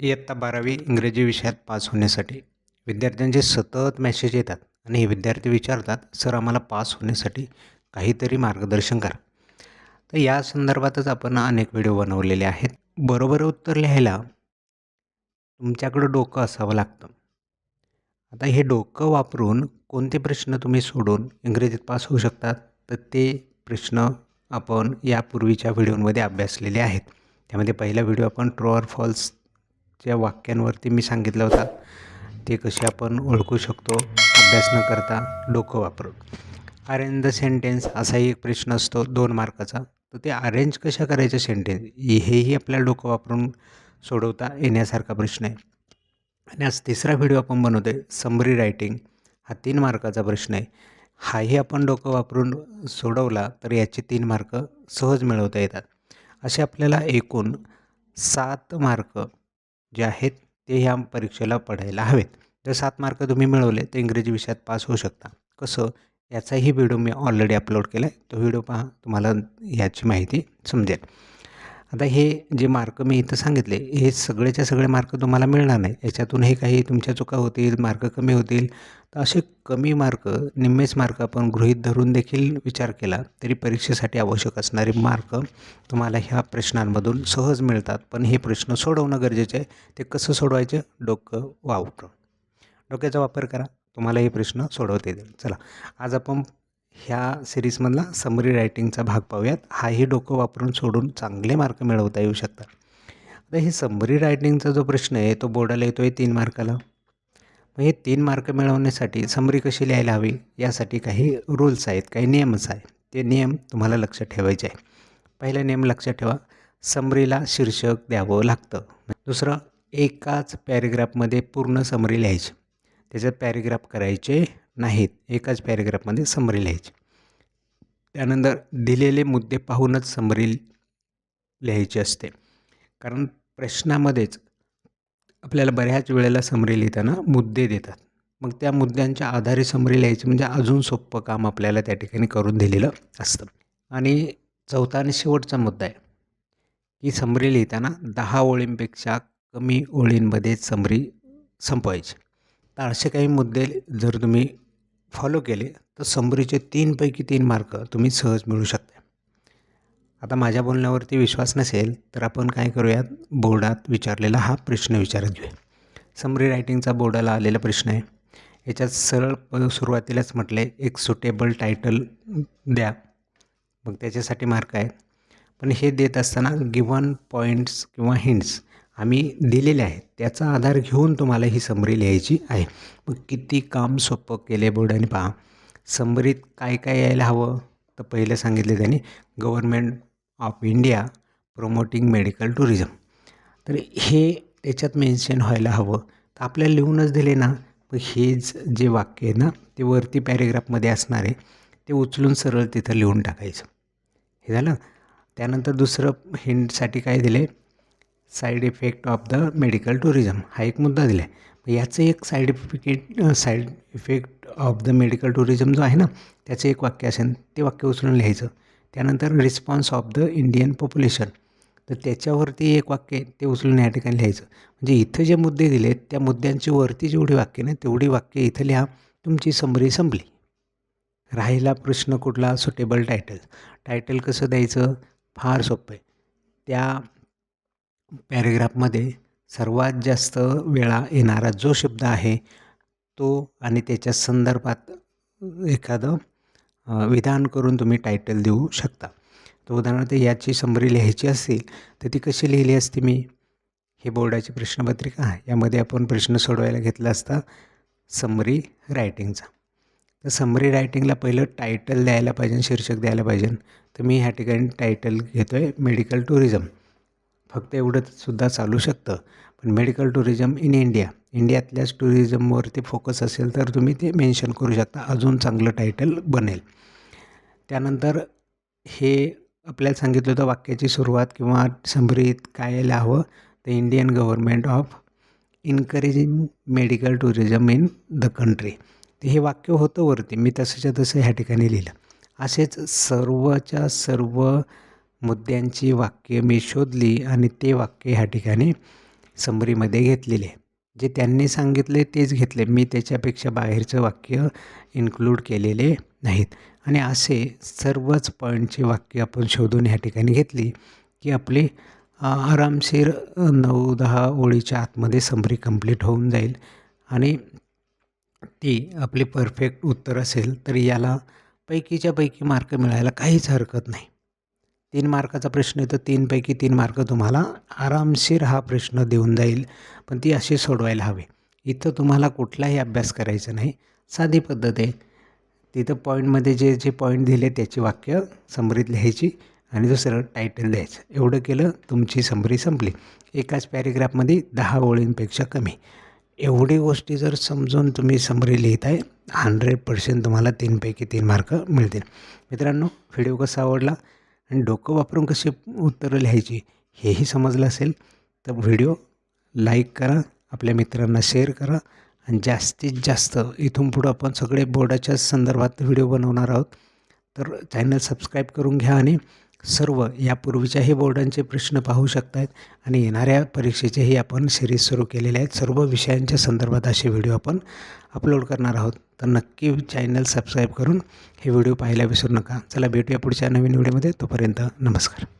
इयत्ता बारावी इंग्रजी विषयात पास होण्यासाठी. विद्यार्थ्यांचे सतत मेसेज येतात आणि हे विद्यार्थी विचारतात सर आम्हाला पास होण्यासाठी काहीतरी मार्गदर्शन करा. तर या संदर्भातच आपण अनेक व्हिडिओ बनवलेले आहेत. बरोबर उत्तर लिहायला तुमच्याकडं डोकं असावं लागतं. आता हे डोकं वापरून कोणते प्रश्न तुम्ही सोडून इंग्रजीत पास होऊ शकतात? तर ते प्रश्न आपण यापूर्वीच्या व्हिडिओमध्ये अभ्यासलेले आहेत. त्यामध्ये पहिला व्हिडिओ आपण ट्रू ऑर ज्या वाक्यांवरती मी सांगितलं होता. ते कसे आपण ओळखू शकतो अभ्यास न करता डोकं वापरून. अरेंज द सेंटेन्स असाही एक प्रश्न असतो दोन मार्काचा. तर ते अरेंज कशा करायचं सेंटेन्स हेही आपल्याला डोकं वापरून सोडवता येण्यासारखा प्रश्न आहे. आणि आज तिसरा व्हिडिओ आपण बनवतो आहे समरी रायटिंग हा तीन मार्काचा प्रश्न आहे. हाही आपण डोकं वापरून सोडवला तर याचे तीन मार्क सहज मिळवता येतात. असे आपल्याला एकूण सात मार्क जे आहेत ते ह्या परीक्षेला पडायला हवेत. जर सात मार्क तुम्ही मिळवले तर इंग्रजी विषयात पास होऊ शकता. कसं? याचाही व्हिडिओ मी ऑलरेडी अपलोड केला आहे तो व्हिडिओ पहा तुम्हाला याची माहिती समजेल. आता हे जे मार्क मी इथं सांगितले हे सगळेच्या सगळे मार्क तुम्हाला मिळणार नाही याच्यातूनही काही तुमच्या चुका होतील मार्क कमी होतील. तर असे कमी मार्क निम्मेच मार्क आपण गृहीत धरून देखील विचार केला तरी परीक्षेसाठी आवश्यक असणारे मार्क तुम्हाला ह्या प्रश्नांमधून सहज मिळतात. पण हे प्रश्न सोडवणं गरजेचं आहे. ते कसं सोडवायचं? डोकं वापरून डोक्याचा वापर करा. तुम्हाला हे प्रश्न सोडवता येतील. चला आज आपण ह्या सिरीजमधला समरी रायटिंगचा भाग पाहूयात. हाही डोकं वापरून सोडून चांगले मार्क मिळवता येऊ शकतात. आता हे समरी रायटिंगचा जो प्रश्न आहे तो बोर्डाला येतो आहे तीन मार्काला मग हे तीन मार्क मिळवण्यासाठी समरी कशी लिहायला हवी? यासाठी काही रूल्स आहेत काही नियमच आहेत. ते नियम तुम्हाला लक्षात ठेवायचे आहे पहिला नियम लक्षात ठेवा. समरीला शीर्षक द्यावं लागतं. दुसरं एकाच पॅरेग्राफमध्ये पूर्ण समरी लिहायची. त्याच्यात पॅरेग्राफ करायचे नाहीत. एकाच पॅरेग्राफमध्ये समरी लिहायची. त्यानंतर दिलेले मुद्दे पाहूनच समरी लिहायची असते. कारण प्रश्नामध्येच आपल्याला बऱ्याच वेळेला समरी लिहिताना मुद्दे देतात. मग त्या मुद्द्यांच्या आधारे समरी लिहायची म्हणजे अजून सोपं काम आपल्याला त्या ठिकाणी करून दिलेलं असतं. आणि चौथा आणि शेवटचा मुद्दा आहे की समरी लिहिताना दहा ओळींपेक्षा कमी ओळींमध्ये समरी संपवायची. तर असे काही मुद्दे जर तुम्ही फॉलो केले तर समरीचे तीनपैकी तीन मार्क तुम्ही सहज मिळू शकता. आता माझ्या बोलण्यावरती विश्वास नसेल तर आपण काय करूयात? बोर्डात विचारलेला हा प्रश्न विचारत घेऊया. समरी रायटिंगचा बोर्डाला आलेला प्रश्न आहे. याच्यात सरळ सुरुवातीलाच म्हटले एक सुटेबल टायटल द्या. मग त्याच्यासाठी मार्क आहेत. पण हे देत असताना गिवन पॉईंट्स किंवा हिंट्स आम्ही दिलेले आहेत. त्याचा आधार घेऊन तुम्हाला ही समरी लिहायची आहे. मग किती काम सोपं केले बोर्डाने पहा. समरीत काय काय यायला हवं? तर पहिलं सांगितले त्यांनी government of India promoting medical tourism. तर हे त्याच्यात मेन्शन व्हायला हवं. तर आपल्याला लिहूनच दिले ना. मग हेच जे वाक्य आहे ना ते वरती पॅरेग्राफमध्ये असणार आहे. ते उचलून सरळ तिथं लिहून टाकायचं. हे झालं. त्यानंतर दुसरं हिंटसाठी काय दिले side effect of the medical tourism हा एक मुद्दा दिला आहे याचं एक side effect side effect of the medical tourism जो आहे ना त्याचं एक वाक्य असेल ते वाक्य उचलून लिहायचं. त्यानंतर response of the Indian population तर त्याच्यावरती एक वाक्य ते उचलून या ठिकाणी लिहायचं. म्हणजे इथं जे मुद्दे दिले त्या मुद्द्यांची वरती जेवढी वाक्य ना तेवढी वाक्य इथं लिहा तुमची समरी संपली. राहिला प्रश्न कुठला? सुटेबल टायटल टायटल कसं द्यायचं? फार सोपं आहे. त्या पॅरेग्राफमध्ये सर्वात जास्त वेळा येणारा जो शब्द आहे तो आणि त्याच्या संदर्भात एखादं विधान करून तुम्ही टायटल देऊ शकता. तर उदाहरणार्थ याची समरी लिहायची असेल तर ती कशी लिहिली असती मी? हे बोर्डाची प्रश्नपत्रिका आहे. यामध्ये आपण प्रश्न सोडवायला घेतला असता समरी रायटिंगचा तर समरी रायटिंगला पहिलं टायटल द्यायला पाहिजे शीर्षक द्यायला पाहिजे. तर मी ह्या ठिकाणी टायटल घेतो आहे मेडिकल टुरिझम फक्त एवढंसुद्धा चालू शकतं. पण मेडिकल टुरिझम इन इंडिया इंडियातल्याच टुरिझमवरती फोकस असेल तर तुम्ही ते मेन्शन करू शकता. अजून चांगलं टायटल बनेल. त्यानंतर हे आपल्याला सांगितलं होतं वाक्याची सुरुवात किंवा संभ्रित काय यायला हवं तर Indian government of encouraging medical tourism in the country ते हे वाक्य होतं वरती. मी तसंच्या तसं ह्या ठिकाणी लिहिलं. असेच सर्वच्या सर्व मुद्द्यांची वाक्य मी शोधली आणि ते वाक्य ह्या ठिकाणी समरीमध्ये घेतलेले. जे त्यांनी सांगितले तेच घेतले. मी त्याच्यापेक्षा बाहेरचं वाक्य इन्क्लूड केलेले नाहीत. आणि असे सर्वच पॉईंटचे वाक्य आपण शोधून ह्या ठिकाणी घेतली की आपली आरामशीर नऊ दहा ओळीच्या आतमध्ये समरी कंप्लीट होऊन जाईल. आणि ती आपली परफेक्ट उत्तर असेल तर याला पैकीच्या पैकी मार्क मिळायला काहीच हरकत नाही. तीन मार्काचा प्रश्न आहे तर तीनपैकी तीन मार्क तुम्हाला आरामशीर हा प्रश्न देऊन जाईल. पण ती अशी सोडवायला हवी. इथं तुम्हाला कुठलाही अभ्यास करायचा नाही. साधी पद्धत आहे. तिथं पॉईंटमध्ये जे जे पॉईंट दिले त्याची वाक्य समरीत लिहायची आणि दुसरं टायटल द्यायचं एवढं केलं तुमची समरी संपली. एकाच पॅरेग्राफमध्ये दहा ओळींपेक्षा कमी. एवढी गोष्टी जर समजून तुम्ही समरी लिहिताय हंड्रेड पर्सेंट तुम्हाला तीनपैकी तीन मार्क मिळतील. मित्रांनो व्हिडिओ कसा आवडला? आणि डोकं वापरून कसे उत्तरं लिहायची हेही समजलं असेल तर व्हिडिओ लाईक करा आपल्या मित्रांना शेअर करा आणि जास्तीत जास्त इथून पुढं आपण सगळे बोर्डाच्या संदर्भात व्हिडिओ बनवणार आहोत. तर चॅनल सबस्क्राईब करून घ्या आणि सर्व यापूर्वीच्याही बोर्डांचे प्रश्न पाहू शकतायत आणि येणाऱ्या परीक्षेचेही आपण सिरीज सुरू केलेले आहेत. सर्व विषयांच्या संदर्भात असे व्हिडिओ आपण अपलोड करणार आहोत. तर नक्की चॅनल सबस्क्राईब करून हे व्हिडिओ पाहायला विसरू नका. चला भेटूया पुढच्या नवीन व्हिडिओमध्ये तोपर्यंत नमस्कार.